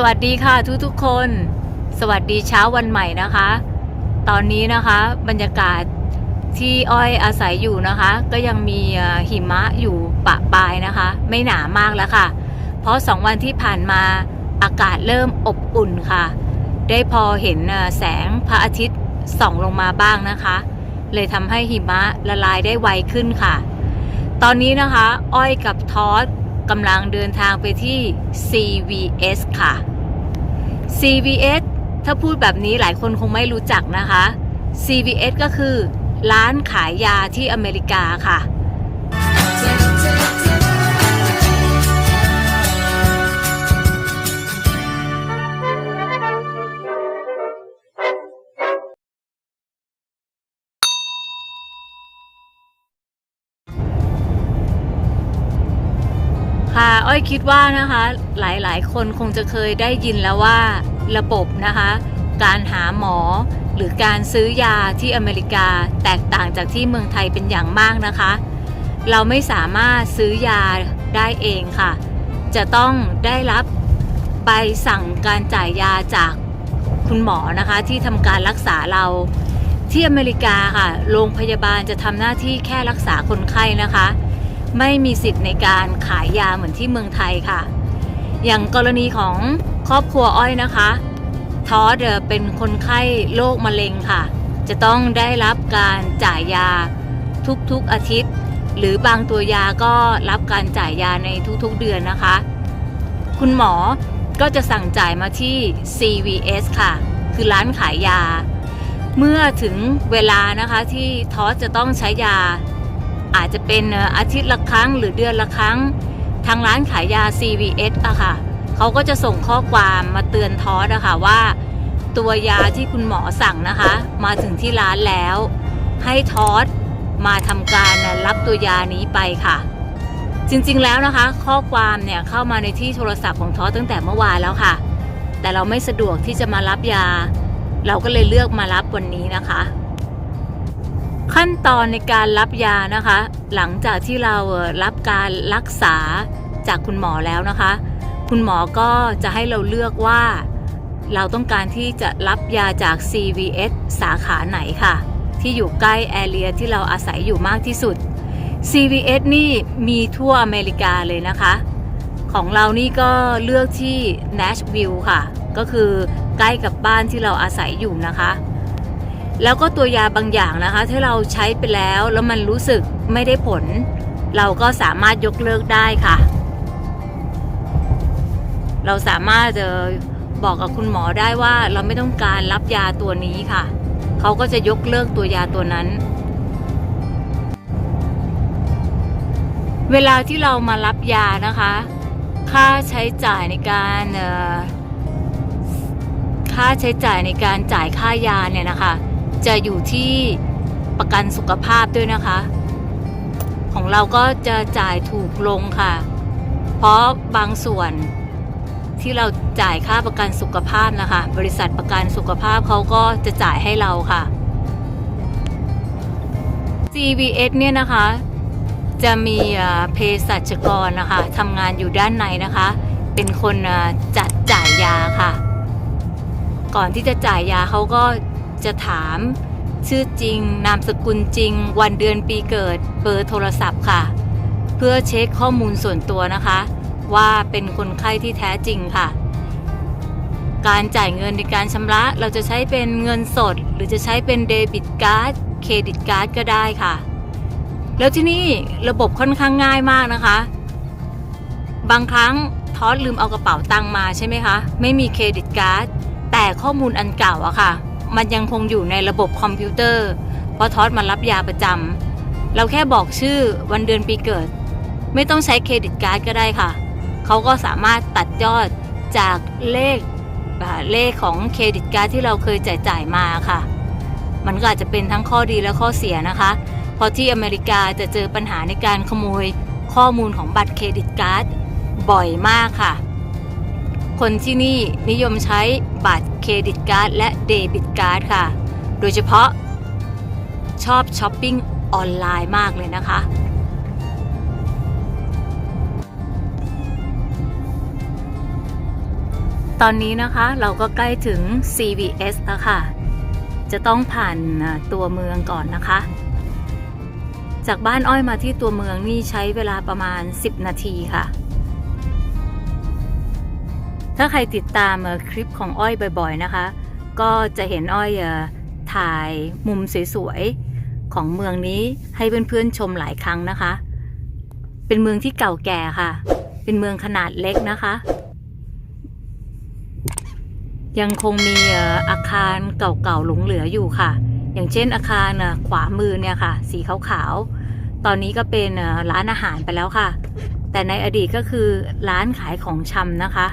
สวัสดีค่ะทุกๆคน สวัสดีเช้าวันใหม่นะคะ ตอนนี้นะคะบรรยากาศที่อ้อยอาศัยอยู่นะคะ ก็ยังมีหิมะอยู่ปะปลายนะคะ ไม่หนามากแล้วค่ะ เพราะสองวันที่ผ่านมาอากาศเริ่มอบอุ่นค่ะ ได้พอเห็นแสงพระอาทิตย์ส่องลงมาบ้างนะคะ เลยทำให้หิมะละลายได้ไวขึ้นค่ะ ตอนนี้นะคะ อ้อยกับทอสกำลังเดินทางไปที่ CVS ค่ะ CVS ถ้าพูดแบบนี้หลายคนคงไม่รู้จักนะคะ CVS ก็คือ ร้านขายยาที่อเมริกาค่ะ อ้อยคิดว่านะคะหลายๆ คนคงจะเคยได้ยินแล้วว่าระบบนะคะ การหาหมอหรือการซื้อยาที่อเมริกาแตกต่างจากที่เมืองไทยเป็นอย่างมากนะคะ เราไม่สามารถซื้อยาได้เองค่ะ จะต้องได้รับใบสั่งการจ่ายยาจากคุณหมอนะคะที่ทำการรักษาเราที่อเมริกาค่ะ โรงพยาบาลจะทำหน้าที่แค่รักษาคนไข้นะคะ ไม่มีสิทธิ์ในการขายยาเหมือนที่เมืองไทยค่ะ อย่างกรณีของครอบครัวอ้อยนะคะทอสเป็นคนไข้โรคมะเร็งค่ะ จะต้องได้รับการจ่ายยาทุกๆอาทิตย์ หรือบางตัวยาก็รับการจ่ายยาในทุกๆเดือนนะคะ คุณหมอก็จะสั่งจ่ายมาที่ CVS ค่ะ คือร้านขายยา เมื่อถึงเวลานะคะที่ทอสจะต้องใช้ยา อาจจะเป็นเอ่ออาทิตย์ละครั้งหรือเดือนละครั้ง ทางร้านขายยา CVS อะค่ะเขาก็จะส่งข้อความมาเตือนทอสอะค่ะว่า ตัวยาที่คุณหมอสั่งนะคะ มาถึงที่ร้านแล้ว ให้ทอสมาทำการรับตัวยานี้ไปค่ะ จริงๆแล้วนะคะ ข้อความเนี่ยเข้ามาในที่โทรศัพท์ของทอสตั้งแต่เมื่อวานแล้วค่ะ แต่เราไม่สะดวกที่จะมารับยา เราก็เลยเลือกมารับวันนี้นะคะ ขั้นตอนในการรับยานะคะ หลังจากที่เรารับการรักษาจากคุณหมอแล้วนะคะ คุณหมอก็จะให้เราเลือกว่า เราต้องการที่จะรับยาจาก CVS สาขาไหนค่ะ ที่อยู่ใกล้แอเรียที่เราอาศัยอยู่มากที่สุด CVS นี่มีทั่วอเมริกาเลยนะคะ ของเรานี่ก็เลือกที่ Nashville ค่ะ ก็คือใกล้กับบ้านที่เราอาศัยอยู่นะคะ แล้วก็ตัวยาบางอย่างนะคะถ้าเราใช้ไปแล้วแล้วมันรู้สึกไม่ได้ผล เราก็สามารถยกเลิกได้ค่ะ เราสามารถจะบอกกับคุณหมอได้ว่าเราไม่ต้องการรับยาตัวนี้ค่ะ เขาก็จะยกเลิกตัวยาตัวนั้น เวลาที่เรามารับยานะคะ ค่าใช้จ่ายในการค่าใช้จ่ายในการจ่ายค่ายาเนี่ยนะคะ จะอยู่ที่ประกันสุขภาพด้วยนะคะ ของเราก็จะจ่ายถูกลงค่ะ เพราะบางส่วนที่เราจ่ายค่าประกันสุขภาพนะคะ บริษัทประกันสุขภาพเขาก็จะจ่ายให้เราค่ะ CVS เนี่ยนะคะ จะมีเภสัชกรนะคะทำงานอยู่ด้านในนะคะ เป็นคนจัดจ่ายยาค่ะ ก่อนที่จะจ่ายยาเขาก็ จะถาม ชื่อจริง นามสกุลจริง วันเดือนปีเกิด เบอร์โทรศัพท์ค่ะ เพื่อเช็คข้อมูลส่วนตัวนะคะ ว่าเป็นคนไข้ที่แท้จริงค่ะ การจ่ายเงินในการชำระเราจะใช้เป็นเงินสด หรือจะใช้เป็นเดบิตการ์ดเครดิตการ์ดก็ได้ค่ะ แล้วที่นี่ระบบค่อนข้างง่ายมากนะคะ บางครั้งทอสลืมเอากระเป๋าตังมาใช่ไหมคะ ไม่มีเครดิตการ์ดแต่ข้อมูลอันเก่าอะค่ะ มันยังคงอยู่ในระบบคอมพิวเตอร์ เพราะทอสมารับยาประจำเราแค่บอกชื่อวันเดือนปีเกิด ไม่ต้องใช้เครดิตการ์ดก็ได้ค่ะ เขาก็สามารถตัดยอดจากเลขเลขของเครดิตการ์ดที่เราเคยจ่ายจ่ายมาค่ะ มันก็อาจจะเป็นทั้งข้อดีและข้อเสียนะคะเพราะที่อเมริกาจะเจอปัญหาในการขโมยข้อมูลของบัตรเครดิตการ์ดบ่อยมากค่ะ คนที่นี่นิยมใช้บัตรเครดิตการ์ดและเดบิตการ์ดค่ะ โดยเฉพาะชอบช้อปปิ้งออนไลน์มากเลยนะคะ ตอนนี้นะคะเราก็ใกล้ถึง CVS แล้วค่ะ จะต้องผ่านตัวเมืองก่อนนะคะ จากบ้านอ้อยมาที่ตัวเมืองนี่ใช้เวลาประมาณ 10 นาทีค่ะ ถ้าใครติดตามคลิปของอ้อยบ่อยๆนะคะ ก็จะเห็นอ้อยถ่ายมุมสวยๆของเมืองนี้ให้เพื่อนๆชมหลายครั้งนะคะ เป็นเมืองที่เก่าแก่ค่ะ เป็นเมืองขนาดเล็กนะคะ ยังคงมีอาคารเก่าๆหลงเหลืออยู่ค่ะ อย่างเช่นอาคารขวามือเนี่ยค่ะ สีขาวๆ ตอนนี้ก็เป็นร้านอาหารไปแล้วค่ะ แต่ในอดีตก็คือร้านขายของชำนะคะ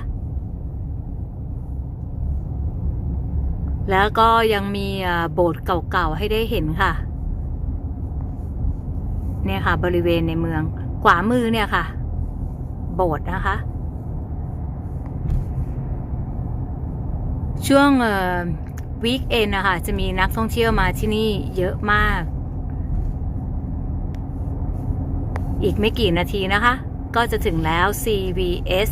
แล้วก็ยังมีโบสถ์เก่าๆให้ได้เห็นค่ะ เนี่ยค่ะ บริเวณในเมือง ขวามือเนี่ยค่ะ โบสถ์นะคะ ช่วงวีคเอนนะคะจะมีนักท่องเที่ยวมาที่นี่เยอะมาก อีกไม่กี่นาทีนะคะ ก็จะถึงแล้ว CVS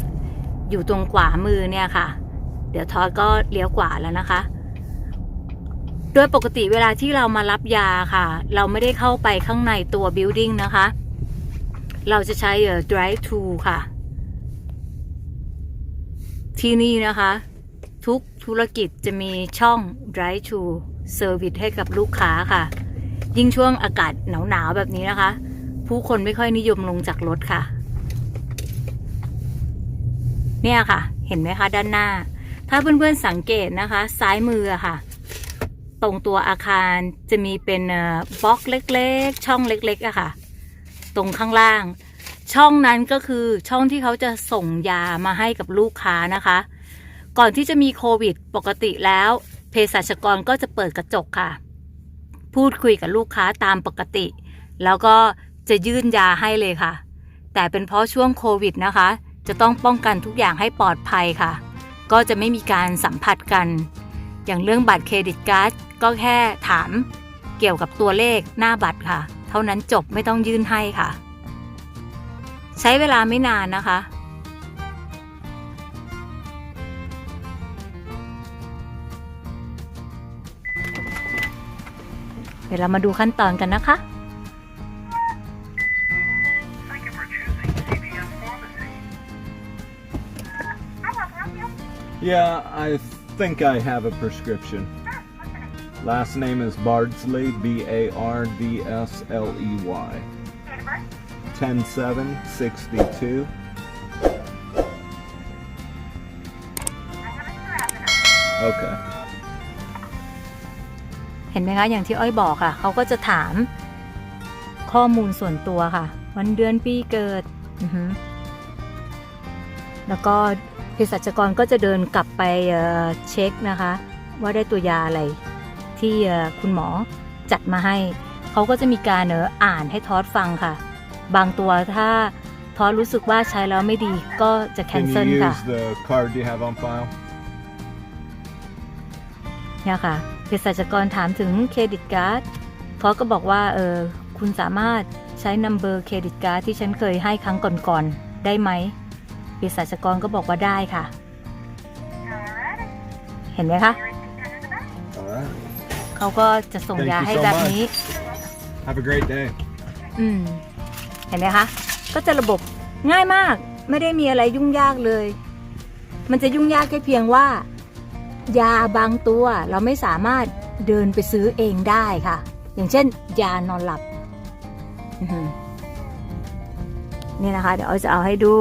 อยู่ตรงขวามือเนี่ยค่ะ เดี๋ยวทอดก็เลี้ยวขวาแล้วนะคะ โดยปกติเวลาที่เรามารับยาค่ะ เราไม่ได้เข้าไปข้างในตัว building นะคะ เราจะใช้ drive to ค่ะ ที่นี่นะคะ ทุกธุรกิจจะมีช่อง drive to service ให้กับลูกค้าค่ะ ยิ่งช่วงอากาศหนาวๆแบบนี้นะคะ ผู้คนไม่ค่อยนิยมลงจากรถค่ะ เนี่ยค่ะ เห็นไหมคะด้านหน้า ถ้าเพื่อนๆสังเกตนะคะ ซ้ายมือค่ะ ตรงตัวอาคารจะมีเป็นบล็อกเล็กๆ ช่องเล็กๆอะค่ะ ตรงข้างล่าง ช่องนั้นก็คือช่องที่เขาจะส่งยามาให้กับลูกค้านะคะ ก่อนที่จะมีโควิดปกติแล้วเภสัชกรก็จะเปิดกระจกค่ะ พูดคุยกับลูกค้าตามปกติ แล้วก็จะยื่นยาให้เลยค่ะ แต่เป็นเพราะช่วงโควิดนะคะ จะต้องป้องกันทุกอย่างให้ปลอดภัยค่ะ ก็จะไม่มีการสัมผัสกัน อย่างเรื่องบัตรเครดิตการ์ด ก็แค่ถามเกี่ยวกับตัวเลขหน้าบัตรค่ะ เท่านั้นจบไม่ต้องยื่นให้ค่ะ ใช้เวลาไม่นานนะคะ เดี๋ยวเรามาดูขั้นตอนกันนะคะ Yeah, I think I have a prescription. Last name is Bardsley, B A R D S L E Y. 10 7 62. Okay. เห็นไหมคะอย่างที่อ้อยบอกค่ะ เขาก็จะถามข้อมูลส่วนตัวค่ะ วันเดือนปีเกิด แล้วก็เภสัชกรก็จะเดินกลับไปเช็คนะคะ ว่าได้ตัวยาอะไร ที่เอ่อคุณหมอจัดมาให้ เขาก็จะมีการเอออ่านให้ทอดฟังค่ะ บางตัวถ้าทอดรู้สึกว่าใช้แล้วไม่ดีก็จะแคน Can เซิล you ค่ะ use the card you have on file? เนี่ยค่ะเภสัชกรถามถึงเครดิตการ์ดทอสก็บอกว่าเออคุณสามารถใช้นัมเบอร์เครดิตการ์ดที่ฉันเคยให้ครั้งก่อนๆได้ไหมเภสัชกรก็บอกว่าได้ค่ะ เห็นไหมคะ All right. เขาก็จะส่ง Thank ยา you ให้ so แบบนี้ Have a great day. อืม เห็นไหมคะ ก็จะระบบง่ายมาก ไม่ได้มีอะไรยุ่งยากเลย มันจะยุ่งยากแค่เพียงว่า ยาบางตัวเราไม่สามารถเดินไปซื้อเองได้ค่ะ อย่างเช่น ยานอนหลับอื้อหือนี่นะคะ เดี๋ยวเอาจะเอาให้ดู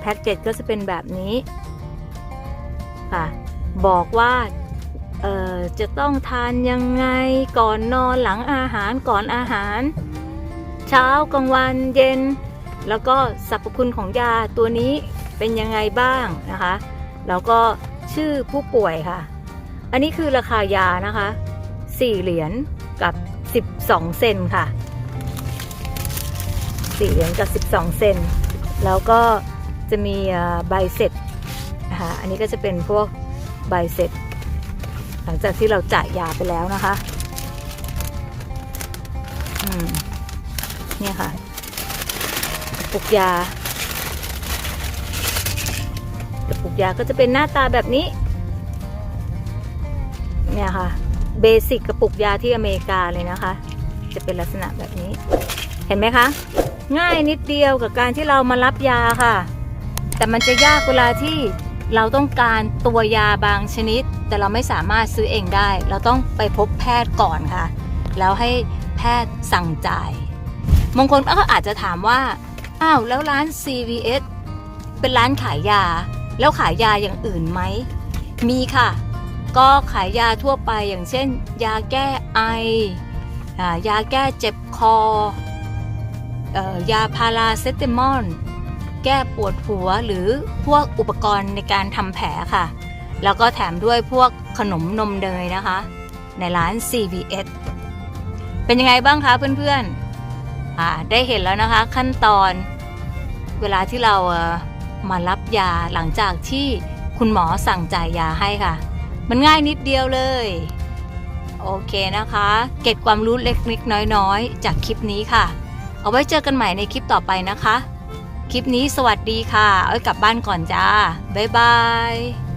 แพ็กเกจก็จะเป็นแบบนี้ค่ะ บอกว่าเอ่อ จะต้องทานยังไงก่อนนอนหลังอาหารก่อนอาหาร เช้ากลางวันเย็น แล้วก็สรรพคุณของยาตัวนี้เป็นยังไงบ้างนะคะ แล้วก็ชื่อผู้ป่วยค่ะ อันนี้คือราคายานะคะ 4 เหรียญกับ 12 เซนค่ะ 4 เหรียญกับ 12 เซนแล้วก็จะมีใบเสร็จนะคะอันนี้ก็จะเป็นพวกใบเสร็จ หลังจากที่เราจ่ายยาไปแล้วนะคะ อืมเนี่ยค่ะปุกยากระปุกยาก็จะเป็นหน้าตาแบบนี้ เนี่ยค่ะ เบสิกกระปุกยาที่อเมริกาเลยนะคะ จะเป็นลักษณะแบบนี้ เห็นไหมคะ ง่ายนิดเดียวกับการที่เรามารับยาค่ะ แต่มันจะยากเวลาที่ เราต้องการตัวยาบางชนิด แต่เราไม่สามารถซื้อเองได้ เราต้องไปพบแพทย์ก่อนค่ะ แล้วให้แพทย์สั่งจ่ายบางคนก็อาจจะถามว่าอ้าวแล้วร้าน CVS เป็นร้านขายยา แล้วขายยาอย่างอื่นไหม มีค่ะ ก็ขายยาทั่วไปอย่างเช่น ยาแก้ไอ ยาแก้เจ็บคอออยาพาราเซตามอล แก้ปวดหัวหรือพวกอุปกรณ์ในการทำแผลค่ะ แล้วก็แถมด้วยพวกขนมนมเนยนะคะ ในร้าน CVS เป็นยังไงบ้างคะเพื่อนๆได้เห็นแล้วนะคะขั้นตอนเวลาที่เราเอ่อมารับยาหลังจากที่คุณหมอสั่งจ่ายยาให้ค่ะ มันง่ายนิดเดียวเลย โอเคนะคะ เก็บความรู้เล็กๆน้อยๆ จากคลิปนี้ค่ะ เอาไว้เจอกันใหม่ในคลิปต่อไปนะคะ คลิปนี้สวัสดีค่ะ เอาไว้กลับบ้านก่อนจ้า บ๊ายบาย